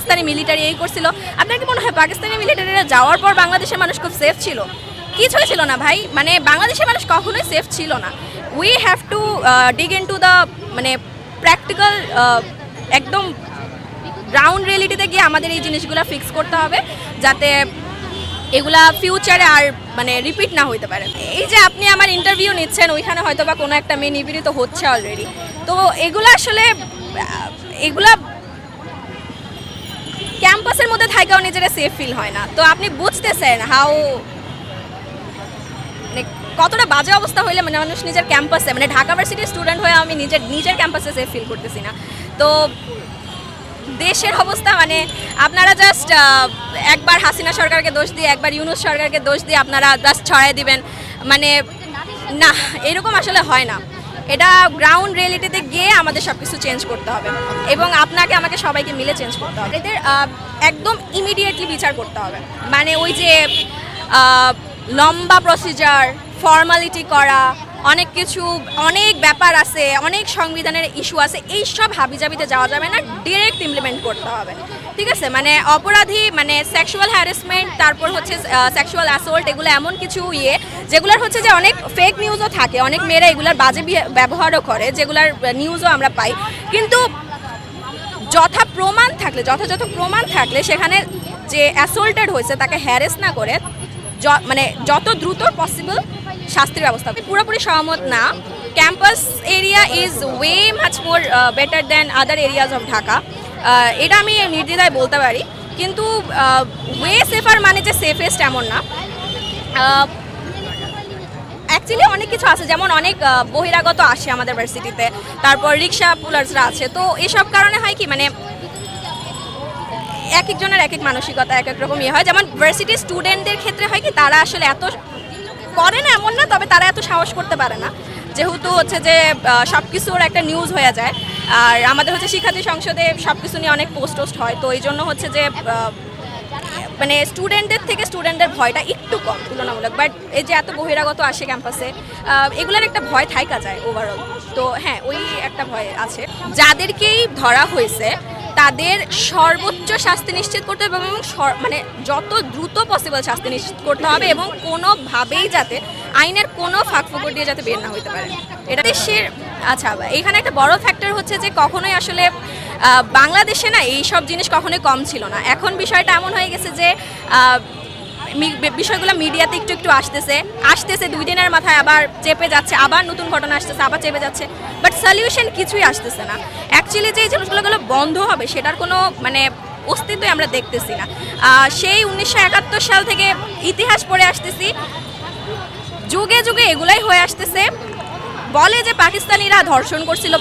Pakistani military এই করছিল। আপনার কি মনে হয় পাকিস্তানি মিলিটারিরা যাওয়ার পর বাংলাদেশের মানুষ খুব সেফ ছিল? কিছুই ছিল না ভাই? মানে বাংলাদেশের মানুষ কখনোই সেফ ছিল না। We have to dig in to the মানে প্র্যাকটিক্যাল একদম গ্রাউন্ড রিয়েলিটিতে গিয়ে আমাদের এই জিনিসগুলো ফিক্স করতে হবে যাতে এগুলা ফিউচারে আর মানে রিপিট না হইতে পারে। এই যে আপনি আমার ইন্টারভিউ নিচ্ছেন, ওইখানে হয়তো বা কোনো একটা মেয়ে নিপীড়িত হচ্ছে অলরেডি তো এগুলো আসলে এগুলা থাকাও নিজেরা সেফ ফিল হয় না। তো আপনি বুঝতেছেন হাউ মানে কতটা বাজে অবস্থা হইলে মানে মানুষ নিজের ক্যাম্পাসে মানে ঢাকা ভার্সিটির স্টুডেন্ট হয়ে আমি নিজের নিজের ক্যাম্পাসে সেফ ফিল করতেছি না। তো দেশের অবস্থা মানে আপনারা জাস্ট একবার হাসিনা সরকারকে দোষ দিয়ে, একবার ইউনুস সরকারকে দোষ দিয়ে আপনারা জাস্ট ছড়াই দিবেন। মানে না, এরকম আসলে হয় না। এটা গ্রাউন্ড রিয়েলিটিতে গিয়ে আমাদের সব কিছু চেঞ্জ করতে হবে। এবং আপনাকে, আমাকে সবাইকে মিলে চেঞ্জ করতে হবে। এদের একদম ইমিডিয়েটলি বিচার করতে হবে। মানে ওই যে লম্বা প্রসিজার ফর্মালিটি করা অনেক কিছু, অনেক ব্যাপার আছে, অনেক সংবিধানের ইস্যু আছে এই সব হাবিজাবিতে যাওয়া যাবে না ডিরেক্ট ইমপ্লিমেন্ট করতে হবে। ঠিক আছে? মানে অপরাধী মানে সেক্সুয়াল হ্যারাসমেন্ট তারপর হচ্ছে সেক্সুয়াল অ্যাসল্ট এগুলো এমন কিছু ইয়ে যেগুলোর হচ্ছে যে অনেক ফেক নিউজও থাকে, অনেক মেয়েরা এগুলোর বাজে ব্যবহারও করে, যেগুলোর নিউজও আমরা পাই। কিন্তু যথা প্রমাণ থাকলে, যথাযথ প্রমাণ থাকলে সেখানে যে অ্যাসল্টেড হয়েছে, তাকে হ্যারেস না করে মানে যত দ্রুত পসিবল শাস্তির ব্যবস্থা। পুরোপুরি সহমত না। Campus area is way much more better than other areas of Dhaka এটা আমি নির্দ্বিধায় বলতে পারি। কিন্তু ওয়ে সেফার মানে যে সেফেস্ট এমন না। অ্যাকচুয়ালি অনেক কিছু আছে। যেমন অনেক বহিরাগত আসে আমাদের ভার্সিটিতে তারপর রিক্সা পুলার্সরা আছে। তো এসব কারণে হয় কি মানে এক একজনের এক এক মানসিকতা এক এক রকম ইয়ে হয়। যেমন ভার্সিটি স্টুডেন্টদের ক্ষেত্রে হয় কি, তারা আসলে এত করে না এমন না, তবে তারা এত সাহস করতে পারে না। যেহেতু হচ্ছে যে সব কিছুর একটা নিউজ হয়ে যায়। আর আমাদের হচ্ছে শিক্ষার্থী সংসদে সব কিছু নিয়ে অনেক পোস্ট টোস্ট হয়। তো এই জন্য হচ্ছে যে মানে স্টুডেন্টদের থেকে স্টুডেন্টদের ভয়টা একটু কম, তুলনামূলক। বাট এই যে এত বহিরাগত আসে ক্যাম্পাসে এগুলোর একটা ভয় থাইকা যায় ওভারঅল তো হ্যাঁ ওই একটা ভয় আছে। যাদেরকেই ধরা হয়েছে তাদের সর্বোচ্চ শাস্তি নিশ্চিত করতে হবে এবং মানে যত দ্রুত পসিবল শাস্তি নিশ্চিত করতে হবে এবং কোনোভাবেই যাতে আইনের কোনো ফাঁক ফোকর দিয়ে যাতে বের না হইতে পারে। এটা দেশের আচ্ছা এখানে একটা বড় ফ্যাক্টর হচ্ছে যে কখনোই আসলে বাংলাদেশে না এই সব জিনিস কখনোই কম ছিল না। এখন বিষয়টা এমন হয়ে গেছে যে বিষয়গুলো মিডিয়াতে একটু একটু আসতেছে। আসতেছে দুই দিনের মাথায়, আবার চেপে যাচ্ছে, আবার নতুন ঘটনা আসতেছে, আবার চেপে যাচ্ছে। বাট সলিউশন কিছুই আসতেছে না। অ্যাকচুয়ালি যে এই জিনিসগুলো বন্ধ হবে, সেটার কোনো মানে অস্তিত্বই আমরা দেখতেছি না। সেই উনিশশো একাত্তর সাল থেকে ইতিহাস পড়ে আসতেছি। যুগে যুগে এগুলাই হয়ে আসতেছে। বলে যে পাকিস্তানিরা ধর্ষণ করছিল